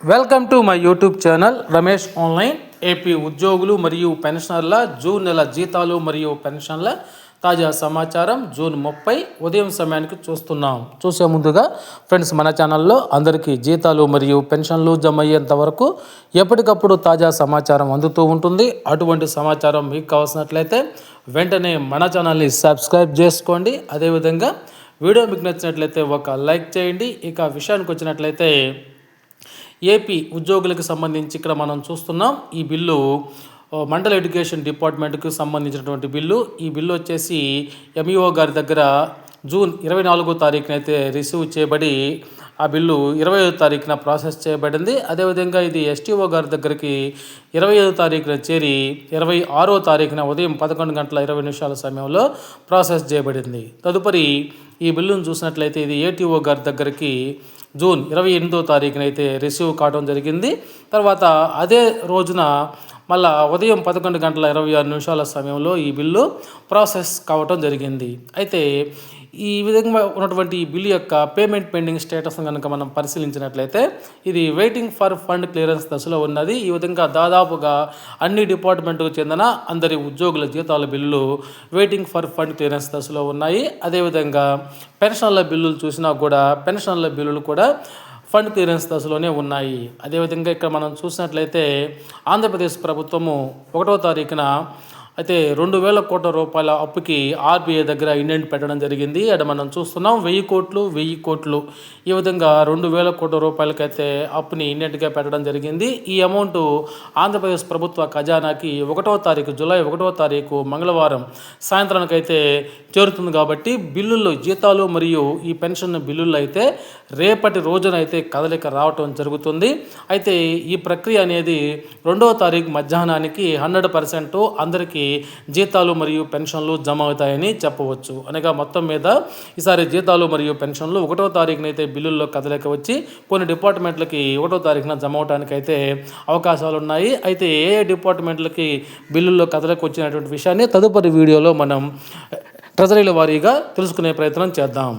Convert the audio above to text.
Welcome to my YouTube channel Ramesh online AP ఉద్యోగులు మరియు పెన్షనర్ల June నెల జీతాలు మరియు పెన్షన్ల తాజా సమాచారం జూన్ ముప్పై ఉదయం సమయానికి చూస్తున్నాం. చూసే ముందుగా ఫ్రెండ్స్ మన ఛానల్లో అందరికీ జీతాలు మరియు పెన్షన్లు జమ అయ్యేంత వరకు ఎప్పటికప్పుడు తాజా సమాచారం అందుతూ ఉంటుంది. అటువంటి సమాచారం మీకు కావాల్సినట్లయితే వెంటనే మన ఛానల్ని సబ్స్క్రైబ్ చేసుకోండి. అదేవిధంగా వీడియో మీకు నచ్చినట్లయితే ఒక లైక్ చేయండి. ఇక విషయానికి వచ్చినట్లయితే ఏపీ ఉద్యోగులకు సంబంధించి ఇక్కడ మనం చూస్తున్నాం. ఈ బిల్లు మండల ఎడ్యుకేషన్ డిపార్ట్మెంట్కి సంబంధించినటువంటి బిల్లు. ఈ బిల్లు వచ్చేసి ఎంఈఓ గారి దగ్గర జూన్ ఇరవై నాలుగో తారీఖున అయితే రిసీవ్ చేయబడి ఆ బిల్లు ఇరవై ఐదో తారీఖున ప్రాసెస్ చేయబడింది. అదేవిధంగా ఇది ఎస్టీఓ గారి దగ్గరికి ఇరవై ఐదో తారీఖున చేరి ఇరవై ఆరో తారీఖున ఉదయం పదకొండు గంటల ఇరవై నిమిషాల సమయంలో ప్రాసెస్ చేయబడింది. తదుపరి ఈ బిల్లును చూసినట్లయితే ఇది ఏటీఓ గారి దగ్గరికి జూన్ ఇరవై ఎనిమిదో తారీఖున అయితే రిసీవ్ కావడం జరిగింది. తర్వాత అదే రోజున మళ్ళా ఉదయం పదకొండు గంటల ఇరవై ఆరు నిమిషాల సమయంలో ఈ బిల్లు ప్రాసెస్ కావటం జరిగింది. అయితే ఈ విధంగా ఉన్నటువంటి బిల్ బిల్లు యొక్క పేమెంట్ పెండింగ్ స్టేటస్ కనుక మనం పరిశీలించినట్లయితే ఇది వెయిటింగ్ ఫర్ ఫండ్ క్లియరెన్స్ దశలో ఉన్నది. ఈ విధంగా దాదాపుగా అన్ని డిపార్ట్మెంట్కు చెందిన అందరి ఉద్యోగుల జీతాల బిల్లులు వెయిటింగ్ ఫర్ ఫండ్ క్లియరెన్స్ దశలో ఉన్నాయి. అదేవిధంగా పెన్షన్ల బిల్లులు చూసినా కూడా పెన్షన్ల బిల్లులు కూడా ఫండ్ క్లియరెన్స్ దశలోనే ఉన్నాయి. అదేవిధంగా ఇక్కడ మనం చూసినట్లయితే ఆంధ్రప్రదేశ్ ప్రభుత్వము ఒకటో తారీఖున అయితే రెండు వేల కోట్ల రూపాయల అప్పుకి ఆర్బీఐ దగ్గర ఇండెంట్ పెట్టడం జరిగింది. అక్కడ మనం చూస్తున్నాం వెయ్యి కోట్లు వెయ్యి కోట్లు. ఈ విధంగా రెండు వేల కోట్ల రూపాయలకైతే అప్పుని ఇండెంట్గా పెట్టడం జరిగింది. ఈ అమౌంట్ ఆంధ్రప్రదేశ్ ప్రభుత్వ ఖజానాకి ఒకటో తారీఖు జూలై ఒకటో తారీఖు మంగళవారం సాయంత్రానికైతే చేరుతుంది కాబట్టి బిల్లుల్లో జీతాలు మరియు ఈ పెన్షన్ బిల్లులు అయితే రేపటి రోజున అయితే కదలిక రావటం జరుగుతుంది. అయితే ఈ ప్రక్రియ అనేది రెండవ తారీఖు మధ్యాహ్నానికి హండ్రెడ్ పర్సెంట్ అందరికీ జీతాలు మరియు పెన్షన్లు జమ అవుతాయని చెప్పవచ్చు. అనగా మొత్తం మీద ఈసారి జీతాలు మరియు పెన్షన్లు ఒకటో తారీఖున అయితే బిల్లుల్లో కదలిక వచ్చి కొన్ని డిపార్ట్మెంట్లకి ఒకటో తారీఖున జమ అవడానికి అయితే అవకాశాలు ఉన్నాయి అయితే ఏ ఏ డిపార్ట్మెంట్లకి బిల్లుల్లో కదలిక వచ్చినటువంటి విషయాన్ని తదుపరి వీడియోలో మనం eh, ట్రెజరీల వారీగా తెలుసుకునే ప్రయత్నం చేద్దాం.